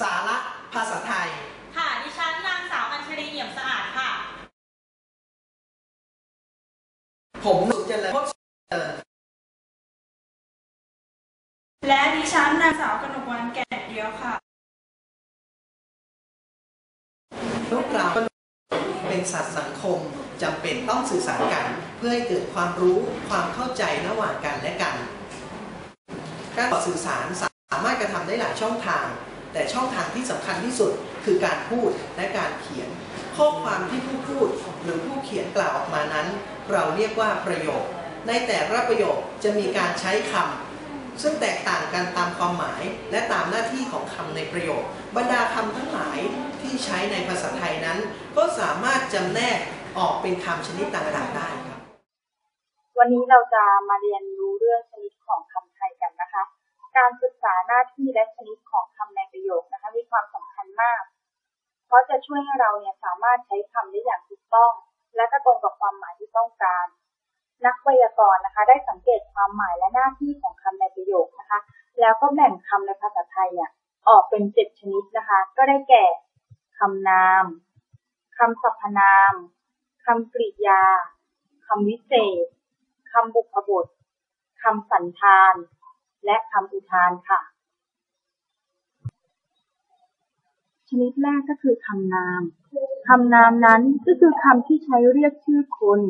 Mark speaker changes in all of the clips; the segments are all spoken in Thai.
Speaker 1: สาระภาษาไทย
Speaker 2: ค่ะ ดิฉันนางสาวอัญชลีเอี่ยมสะอาดค่ะ
Speaker 1: ผมสุขเจริญพจน์เจริญ
Speaker 3: และดิฉันนางสาวกนกวันแก่นเดียวค่ะ
Speaker 1: พวกเราเป็นสัตว์สังคมจำเป็นต้องสื่อสารกัน เพื่อให้เกิดความรู้ความเข้าใจระหว่างกันและกัน การสื่อสารสามารถกระทำได้หลายช่องทาง แต่ช่องทางที่สำคัญที่สุดคือการพูดและการเขียน ข้อความที่ผู้พูดหรือผู้เขียนกล่าวออกมานั้น เราเรียกว่าประโยค ในแต่ละประโยคจะมีการใช้คำซึ่งแตกต่างกันตามความหมายและตามหน้าที่ของคำในประโยค บรรดาคำทั้งหลายที่ใช้ในภาษาไทยนั้น ก็สามารถจำแนกออกเป็นคำชนิดต่างๆได้ครับ
Speaker 4: วันนี้เราจะมาเรียนรู้เรื่องชนิดของคำไทยกันนะคะ การศึกษาหน้าที่และชนิดของคำในประโยคนะคะมีความสำคัญมาก เพราะจะช่วยให้เราเนี่ยสามารถใช้คำได้อย่างถูกต้อง และก็ตรงกับความหมายที่ต้องการ นักไวยากรณ์นะคะ ได้สังเกตความหมายและหน้าที่ของคำในประโยคนะคะ แล้วก็แบ่งคำในภาษาไทยเนี่ยออกเป็นเจ็ดชนิดนะคะ ก็ได้แก่คำนามคำสรรพนามคำกริยาคำวิเศษคำบุพบทคำสันธาน และคำอุทานค่ะ ชนิดแรกก็คือคำนามคำนามนั้นก็คือคำที่ใช้เรียกชื่อคน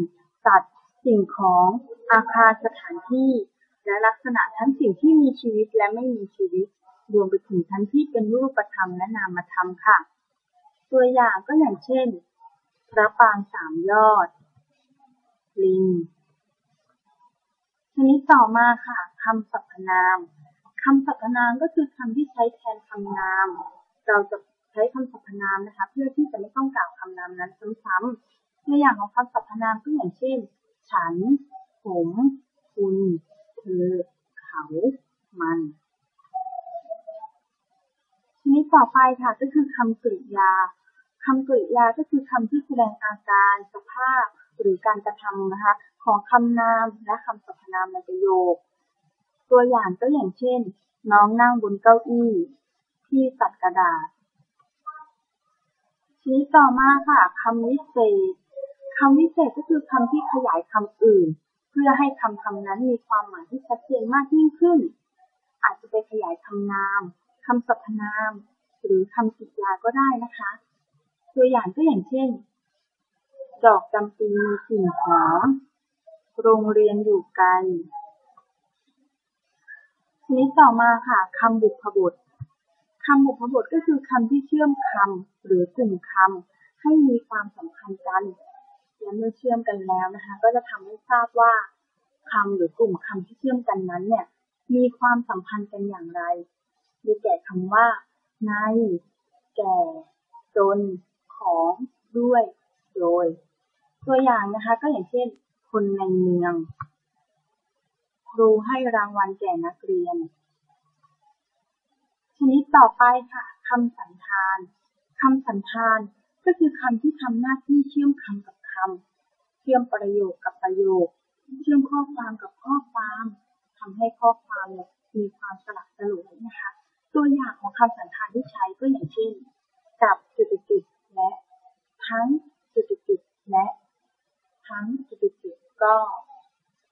Speaker 4: สัตว์สิ่งของอาคารสถานที่ และลักษณะทั้งสิ่งที่มีชีวิตและไม่มีชีวิต รวมไปถึงทั้งที่เป็นรูปธรรมและนามธรรมค่ะ ตัวอย่างก็อย่างเช่นพระปางสามยอด ลิง ชนิดต่อมาค่ะ คำสรรพนามคำสรรพนามก็คือคำที่ใช้แทนคำนาม เราจะใช้คำสรรพนามนะคะ เพื่อที่จะไม่ต้องกล่าวคำนามนั้นซ้ำๆตัวอย่างของคำสรรพนามก็อย่างเช่น ฉัน ผม คุณเธอ เขา มันชนิดต่อไปค่ะก็คือคำกริยาคำกริยาก็คือคำที่แสดงอาการสภาพหรือการกระทำนะคะ ของคำนามและคำสรรพนามในประโยค ตัวอย่างก็อย่างเช่น น้องนั่งบนเก้าอี้พี่ตัดกระดาษชนิดต่อมาค่ะคำวิเศษคำวิเศษก็คือคำที่ขยายคำอื่น เพื่อให้คำคำนั้นมีความหมายที่ชัดเจนมากยิ่งขึ้น อาจจะไปขยายคำนามคำสรรพนาม หรือคำกริยาก็ได้นะคะ ตัวอย่างก็อย่างเช่น ดอกจำปีมีกลิ่นหอมโรงเรียนอยู่ไกล นิดต่อมาค่ะคำบุพบทคำบุพบทก็คือคำที่เชื่อมคำหรือกลุ่มคำให้มีความสัมพันธ์กัน และเมื่อเชื่อมกันแล้วนะคะ ก็จะทำให้ทราบว่าคำหรือกลุ่มคำที่เชื่อมกันนั้นเนี่ย มีความสัมพันธ์กันอย่างไรได้แก่คำว่า ใน แก่ จน ของ ด้วย โดย ตัวอย่างนะคะ ก็อย่างเช่น คนในเมือง ครูให้รางวัลแก่นักเรียน ชนิดต่อไปค่ะคำสันธานคำสันธานก็คือคำที่ทำหน้าที่เชื่อมคำกับคำเชื่อมประโยคกับประโยค เชื่อมข้อความกับข้อความทำให้ข้อความเนี่ยมีความสลับสลวยนะคะ ตัวอย่างของคำสันธานที่ใช้ก็อย่างเช่น กับจุดๆและ ทั้งจุดๆและ ทั้งจุดๆก็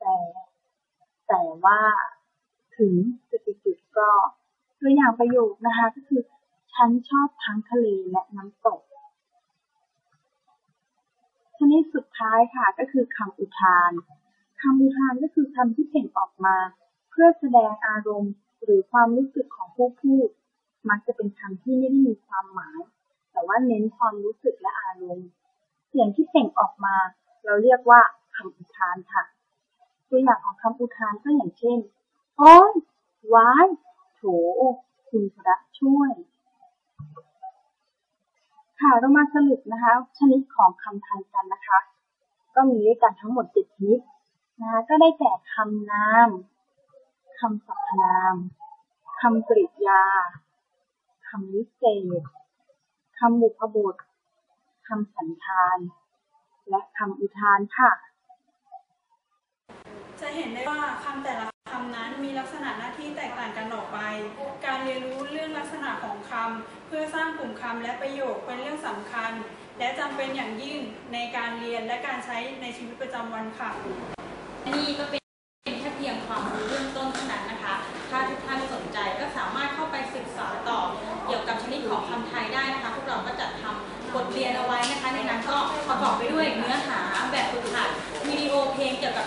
Speaker 4: แต่แต่ ว่าถึงจุดๆก็ตัวอย่างประโยคนะคะ ก็คือ ฉันชอบทั้งทะเลและน้ำตกชนิดสุดท้ายค่ะก็คือคำอุทานคำอุทานก็คือคำที่เปล่งออกมา เพื่อแสดงอารมณ์หรือความรู้สึกของผู้พูด มักจะเป็นคำที่ไม่ได้มีความหมาย แต่ว่าเน้นความรู้สึกและอารมณ์ เสียงที่เปล่งออกมา เราเรียกว่าคำอุทานค่ะ ตัวอย่างของคำอุทานก็อย่างเช่น โอ้ยว้าย โถ คุณพระช่วย ค่ะเรามาสรุปนะคะ ชนิดของคำไทยกันนะคะ ก็มีด้วยกันทั้งหมดเจ็ดชนิดนะคะก็ได้แก่คำนามคำสรรพนามคำกริยาคำวิเศษคำบุพบทคำสันธาน และคำอุทานค่ะ
Speaker 3: จะเห็นได้ว่าคำแต่ละคำนั้นมีลักษณะหน้าที่แตกต่างกันออกไป การเรียนรู้เรื่องลักษณะของคำ เพื่อสร้างกลุ่มคำและประโยค
Speaker 2: เป็นเรื่องสำคัญ และจำเป็นอย่างยิ่งในการเรียนและการใช้ในชีวิตประจำวันค่ะนี่ก็เป็น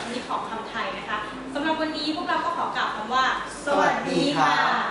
Speaker 2: ชนิดของคำไทยนะคะสำหรับวันนี้พวกเราก็ขอกล่าวคำว่า
Speaker 1: สวัสดีค่ะ